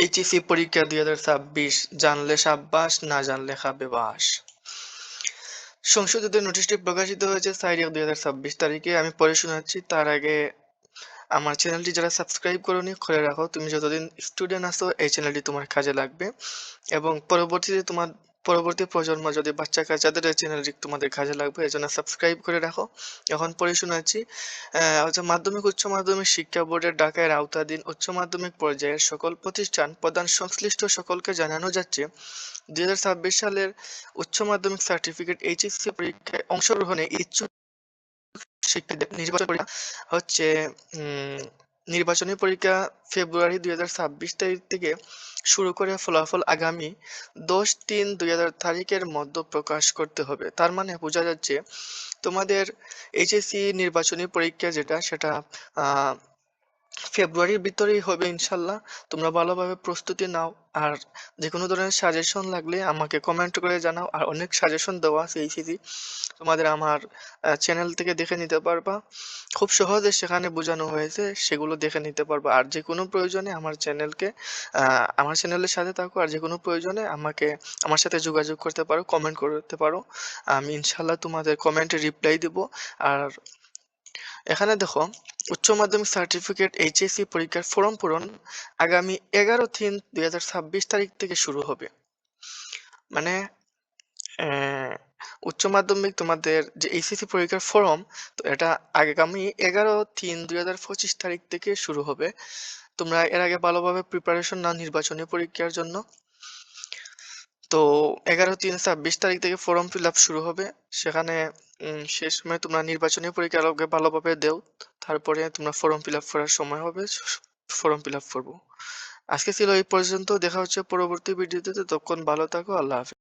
HSC পরীক্ষা দুই হাজার ছাব্বিশ, জানলে সাব্বাস, না জানলে খাবে বাস। সংশোধিত নোটিশটি প্রকাশিত হয়েছে এক দুই হাজার ছাব্বিশ তারিখে। আমি পরে শোনাচ্ছি, তার আগে আমার চ্যানেলটি যারা সাবস্ক্রাইব করনি করে রাখো। তুমি যতদিন স্টুডেন্ট আসো এই চ্যানেলটি তোমার কাজে লাগবে। এবং পরবর্তীতে তোমার পরবর্তী প্রজন্ম যদি বাচ্চা কাচ্চাদের এই চ্যানেলটি তোমাদের কাজে লাগবে এই জন্য সাবস্ক্রাইব করে রাখো। এখন পড়ে শোনাচ্ছি হচ্ছে মাধ্যমিক, উচ্চ মাধ্যমিক শিক্ষা বোর্ডের ঢাকার আওতাধীন উচ্চ মাধ্যমিক পর্যায়ের সকল প্রতিষ্ঠান প্রধান সংশ্লিষ্ট সকলকে জানানো যাচ্ছে, দুই হাজার ছাব্বিশ সালের উচ্চ মাধ্যমিক সার্টিফিকেট এইচএসসি পরীক্ষায় অংশগ্রহণে ইচ্ছুক শিক্ষার্থীদের নির্বাচন পরীক্ষা হচ্ছে নির্বাচনী পরীক্ষা ফেব্রুয়ারি দুই হাজার ছাব্বিশ তারিখ থেকে শুরু করে ফলাফল আগামী দশ তিন দুই হাজার তারিখের মধ্যে প্রকাশ করতে হবে। তার মানে বোঝা যাচ্ছে তোমাদের এইচএসসি নির্বাচনী পরীক্ষা যেটা, সেটা ফেব্রুয়ারির ভিতরেই হবে ইনশাল্লাহ। তোমরা ভালোভাবে প্রস্তুতি নাও। আর যে কোনো ধরনের সাজেশন লাগলে আমাকে কমেন্ট করে জানাও। আর অনেক সাজেশন দেওয়া আছে এইচএসসি তোমাদের আমার চ্যানেল থেকে দেখে নিতে পারবা। খুব সহজে সেখানে বোঝানো হয়েছে, সেগুলো দেখে নিতে পারবা। আর যে কোনো প্রয়োজনে আমার চ্যানেলকে আমার চ্যানেলের সাথে থাকো। আর যে কোনো প্রয়োজনে আমাকে, আমার সাথে যোগাযোগ করতে পারো কমেন্ট করতে পারো। আমি ইনশাল্লাহ তোমাদের কমেন্টে রিপ্লাই দেব। আর এখানে দেখো উচ্চ মাধ্যমিক সার্টিফিকেট এইচএসসি পরীক্ষার ফর্ম পূরণ আগামী এগারো তিন দুই তারিখ থেকে শুরু হবে। মানে উচ্চ মাধ্যমিক তোমাদের যে এইচএসসি পরীক্ষার ফর্ম, তো এটা আগামী এগারো তিন দুই তারিখ থেকে শুরু হবে। তোমরা এর আগে ভালোভাবে প্রিপারেশন নাও নির্বাচনী পরীক্ষার জন্য। তো এগারো তিন ছাব্বিশ তারিখ থেকে ফর্ম ফিল আপ শুরু হবে। সেখানে সে সময় তোমরা নির্বাচনী পরীক্ষা ভালোভাবে দেও। তারপরে তোমরা ফর্ম ফিল আপ করার সময় হবে ফর্ম ফিল আপ করব। আজকে ছিল এই পর্যন্ত, দেখা হচ্ছে পরবর্তী ভিডিওতে তখন ভালো থাকো, আল্লাহ হাফেজ।